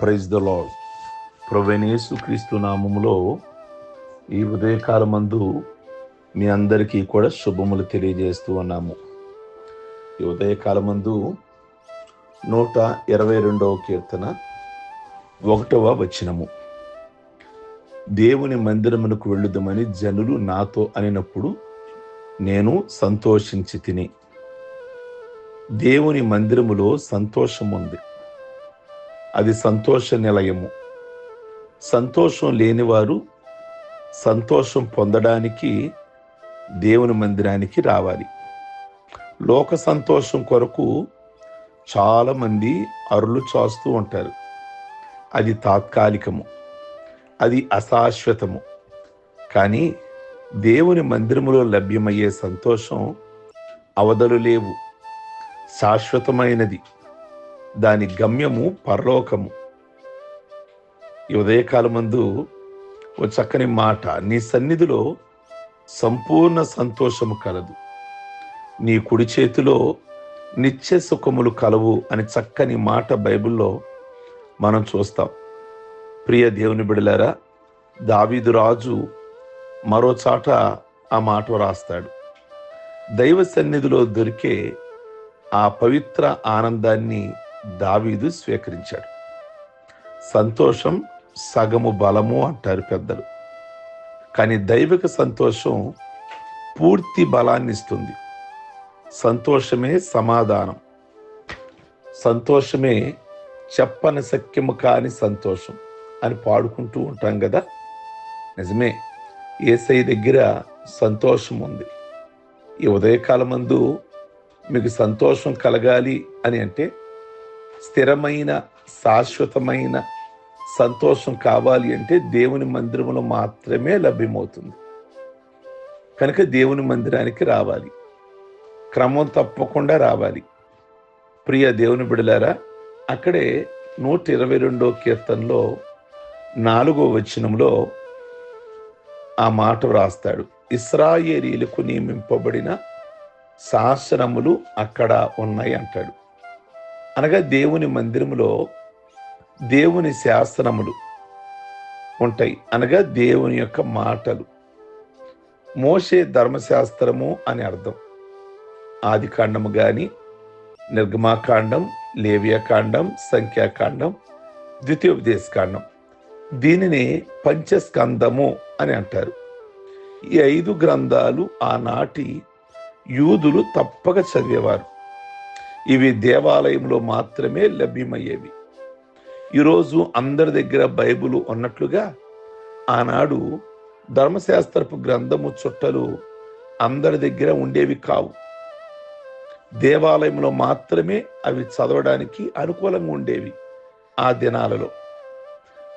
Praise the lord ప్రవేణేసు క్రీస్తు నామములో ఈ ఉదయకాలమందు మీ అందరికీ కూడా శుభములు తెలియజేస్తూ ఉన్నాము. ఈ ఉదయకాలమందు నూట ఇరవై రెండవ కీర్తన ఒకటవ వచనము. దేవుని మందిరమునకు వెళ్ళుదామని జనులు నాతో అనినప్పుడు నేను సంతోషించి తిని. దేవుని మందిరములో సంతోషం ఉంది అది సంతోష నిలయము. సంతోషం లేనివారు సంతోషం పొందడానికి దేవుని మందిరానికి రావాలి. లోక సంతోషం కొరకు చాలామంది అరులు చాస్తూ ఉంటారు. అది తాత్కాలికము. అది అశాశ్వతము. కానీ దేవుని మందిరములో లభ్యమయ్యే సంతోషం అవధలు లేవు. శాశ్వతమైనది. దాని గమ్యము పరలోకము. ఈ ఉదయకాలమందు ఓ చక్కని మాట నీ సన్నిధిలో సంపూర్ణ సంతోషము కలదు. నీ కుడి చేతిలో నిత్య సుఖములు కలవు అని చక్కని మాట బైబిల్లో మనం చూస్తాం. ప్రియ దేవుని బిడలారా దావీదు రాజు మరో చాట ఆ మాట రాస్తాడు దైవ సన్నిధిలో దొరికే ఆ పవిత్ర ఆనందాన్ని దావీదు స్వీకరించాడు. సంతోషం సగము బలము అంటారు పెద్దలు. కానీ దైవిక సంతోషం పూర్తి బలాన్ని ఇస్తుంది. సంతోషమే సమాధానం. సంతోషమే చెప్పని సఖ్యము కాని సంతోషం అని పాడుకుంటూ ఉంటాం కదా? నిజమే. ఏసై దగ్గర సంతోషం ఉంది. ఈ ఉదయకాలమందు మీకు సంతోషం కలగాలి అని అంటే స్థిరమైన శాశ్వతమైన సంతోషం కావాలి అంటే దేవుని మందిరములో మాత్రమే లభ్యమవుతుంది. కనుక దేవుని మందిరానికి రావాలి. క్రమం తప్పకుండా రావాలి. ప్రియ దేవుని బిడలారా అక్కడే నూట ఇరవై రెండో కీర్తనలో నాలుగో వచనంలో ఆ మాట వ్రాస్తాడు. ఇస్రాయేలీలకు నియమింపబడిన శాసనములు అక్కడ ఉన్నాయి అంటాడు. అనగా దేవుని మందిరములో దేవుని శాసనములు ఉంటాయి. అనగా దేవుని యొక్క మాటలు. మోసే ధర్మశాస్త్రము అని అర్థం. ఆది కాండము కానీ నిర్గమాకాండం లేవియాకాండం సంఖ్యాకాండం ద్వితీయోపదేశకాండం దీనిని పంచస్కందము అని అంటారు. ఈ ఐదు గ్రంథాలు ఆనాటి యూదులు తప్పక చదివేవారు. ఇవి దేవాలయంలో మాత్రమే లభ్యమయ్యేవి. ఈరోజు అందరి దగ్గర బైబుల్ ఉన్నట్లుగా ఆనాడు ధర్మశాస్త్రపు గ్రంథము చుట్టలు అందరి దగ్గర ఉండేవి కావు. దేవాలయంలో మాత్రమే అవి చదవడానికి అనుకూలంగా ఉండేవి ఆ దినాలలో.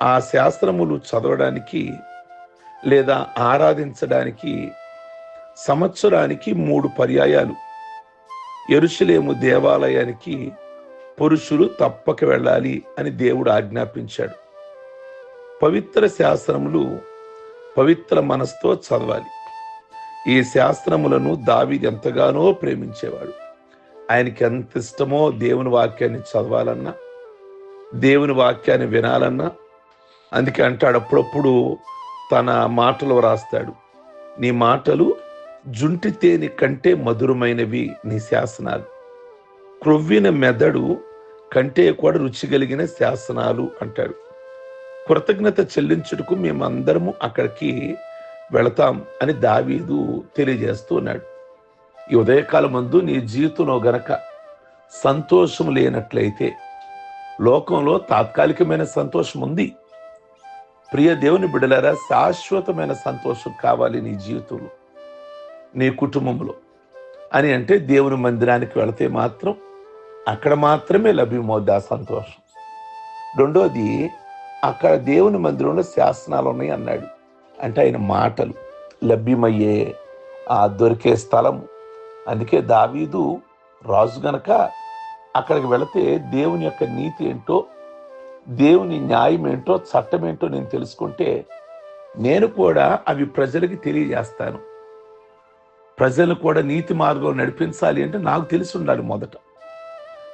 ఆ శాస్త్రములు చదవడానికి లేదా ఆరాధించడానికి సంవత్సరానికి మూడు పర్యాయాలు. ఎరుసలేము దేవాలయానికి పురుషులు తప్పక వెళ్ళాలి అని దేవుడు ఆజ్ఞాపించాడు. పవిత్ర శాస్త్రములు పవిత్ర మనస్తో చదవాలి. ఈ శాస్త్రములను దావి ఎంతగానో ప్రేమించేవాడు. ఆయనకి ఎంత ఇష్టమో దేవుని వాక్యాన్ని చదవాలన్నా దేవుని వాక్యాన్ని వినాలన్నా అందుకే అంటాడు అప్పుడప్పుడు తన మాటలు రాస్తాడు. నీ మాటలు జుంటి తేనె కంటే మధురమైనవి నీ శాసనాలు. క్రొవ్విన మెదడు కంటే కూడా రుచి కలిగిన శాసనాలు అంటాడు. కృతజ్ఞత చెల్లించుటకు మేమందరము అక్కడికి వెళతాం అని దావీదు తెలియజేస్తూ ఉన్నాడు. ఈ ఉదయకాలం ముందు నీ జీవితంలో గనక సంతోషం లేనట్లయితే లోకంలో తాత్కాలికమైన సంతోషం ఉంది. ప్రియ దేవుని బిడలారా శాశ్వతమైన సంతోషం కావాలి నీ జీవితంలో. నీ కుటుంబంలో అని అంటే దేవుని మందిరానికి వెళితే మాత్రం అక్కడ మాత్రమే లభ్యమవుద్ది ఆ సంతోషం. రెండోది అక్కడ దేవుని మందిరంలో శాసనాలు ఉన్నాయి అన్నాడు. అంటే ఆయన మాటలు లభ్యమయ్యే ఆ దొరికే స్థలం. అందుకే దావీదు రాజు గనక అక్కడికి వెళితే దేవుని యొక్క నీతి ఏంటో దేవుని న్యాయం ఏంటో చట్టం ఏంటో నేను తెలుసుకుంటే నేను కూడా అవి ప్రజలకి తెలియజేస్తాను. ప్రజలు కూడా నీతి మార్గం నడిపించాలి అంటే నాకు తెలిసి ఉండాలి మొదట.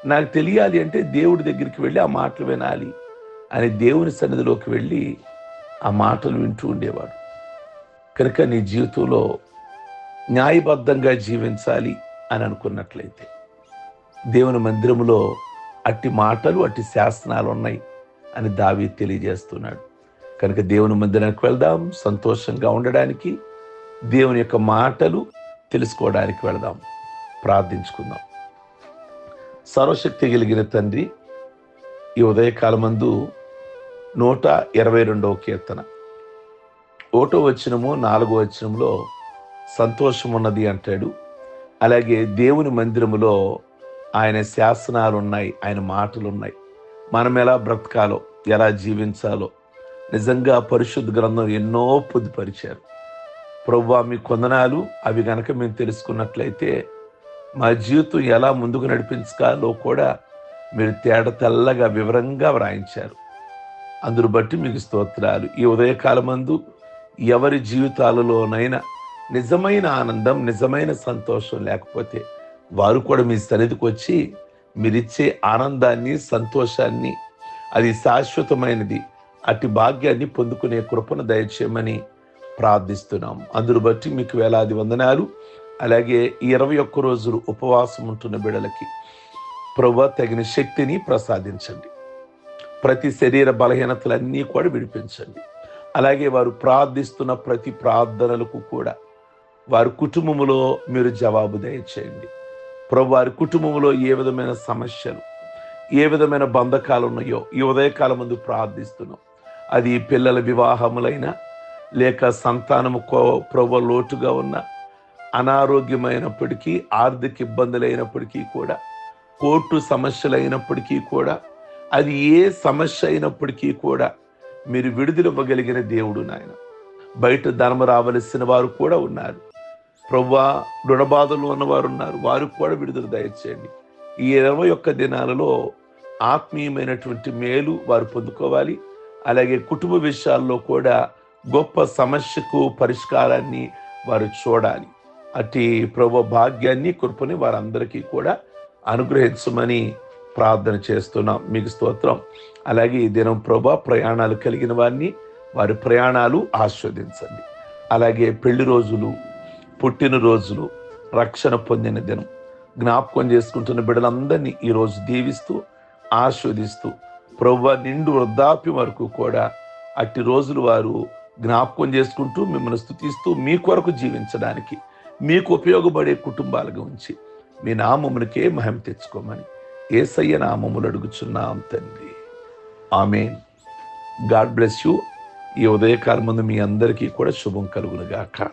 నాకు తెలియాలి అంటే దేవుడి దగ్గరికి వెళ్ళి ఆ మాటలు వినాలి అని దేవుని సన్నిధిలోకి వెళ్ళి ఆ మాటలు వింటూ ఉండేవాడు. కనుక నీ జీవితంలో న్యాయబద్ధంగా జీవించాలి అని అనుకున్నట్లయితే దేవుని మందిరంలో అట్టి మాటలు అట్టి శాసనాలు ఉన్నాయి అని దావి తెలియజేస్తున్నాడు. కనుక దేవుని మందిరానికి వెళ్దాం సంతోషంగా ఉండడానికి దేవుని యొక్క మాటలు తెలుసుకోవడానికి వెళదాం. ప్రార్థించుకుందాం. సర్వశక్తి కలిగిన తండ్రి ఈ ఉదయకాలమందు నూట ఇరవై రెండవ కీర్తన. ఓటో వచనము నాలుగో వచనంలో సంతోషం ఉన్నది అంటాడు. అలాగే దేవుని మందిరములో ఆయన శాసనాలు ఉన్నాయి ఆయన మాటలు ఉన్నాయి మనం ఎలా బ్రతకాలో ఎలా జీవించాలో నిజంగా పరిశుద్ధ గ్రంథం ఎన్నో పొందుపరిచారు. ప్రభు మీ కొందనాలు అవి గనక మేము తెలుసుకున్నట్లయితే మా జీవితం ఎలా ముందుకు నడిపించాలో కూడా మీరు తేడ తెల్లగా వివరంగా వ్రాయించారు. అందును బట్టి మీకు స్తోత్రాలు. ఈ ఉదయకాలమందు ఎవరి జీవితాలలోనైనా నిజమైన ఆనందం నిజమైన సంతోషం లేకపోతే వారు కూడా మీ సన్నిధికి వచ్చి మీరిచ్చే ఆనందాన్ని సంతోషాన్ని అది శాశ్వతమైనది అటు భాగ్యాన్ని పొందుకునే కృపను దయచేయమని ప్రార్థిస్తున్నాం. అందును బట్టి మీకు వేలాది వందనాలు. అలాగే ఇరవై ఒక్క రోజులు ఉపవాసం ఉంటున్న బిడలకి ప్రభు తగిన శక్తిని ప్రసాదించండి. ప్రతి శరీర బలహీనతలన్నీ కూడా విడిపించండి. అలాగే వారు ప్రార్థిస్తున్న ప్రతి ప్రార్థనలకు కూడా వారి కుటుంబములో మీరు జవాబు దయచేయండి. ప్రభు వారి కుటుంబంలో ఏ విధమైన సమస్యలు ఏ విధమైన బంధకాలు ఉన్నాయో ఈ ఉదయకాలం ముందు ప్రార్థిస్తున్నాం. అది పిల్లల వివాహములైనా లేక సంతానము కో ప్రభు లోటుగా ఉన్న అనారోగ్యమైనప్పటికీ ఆర్థిక ఇబ్బందులైనప్పటికీ కూడా కోర్టు సమస్యలైనప్పటికీ కూడా అది ఏ సమస్య అయినప్పటికీ కూడా మీరు విడుదలవ్వగలిగిన దేవుడు నాయన. బయట ధర్మ రావలసిన వారు కూడా ఉన్నారు. ప్రవ్వా రుణబాధలు ఉన్నవారు ఉన్నారు. వారికి కూడా విడుదల దయచేయండి. ఈ ఇరవై ఒక్క దినాలలో ఆత్మీయమైనటువంటి మేలు వారు పొందుకోవాలి. అలాగే కుటుంబ విషయాల్లో కూడా గొప్ప సమస్యకు పరిష్కారాన్ని వారు చూడాలి. అట్టి ప్రభు భాగ్యాన్ని కృపని వారందరికీ కూడా అనుగ్రహించమని ప్రార్థన చేస్తున్నాం. మీకు స్తోత్రం. అలాగే ఈ దినం ప్రభా ప్రయాణాలు కలిగిన వారిని వారి ప్రయాణాలు ఆస్వాదించండి. అలాగే పెళ్ళి రోజులు పుట్టినరోజులు రక్షణ పొందిన దినం. జ్ఞాపకం చేసుకుంటున్న బిడ్డలందరినీ ఈరోజు దీవిస్తూ ఆస్వాదిస్తూ ప్రభు నిండు వృద్ధాప్యం వరకు కూడా అట్టి రోజులు వారు జ్ఞాపకం చేసుకుంటూ మిమ్మల్ని స్థుతిస్తూ మీ కొరకు జీవించడానికి మీకు ఉపయోగపడే కుటుంబాలుగా ఉంచి మీ నామమునికే మహిమ తెచ్చుకోమని ఏసయ్య నామములు అడుగుచున్నాం తండ్రి. ఆమె గాడ్ బ్లెస్ యూ. ఈ ఉదయకాలం ముందు మీ అందరికీ కూడా శుభం కలుగునుగాక.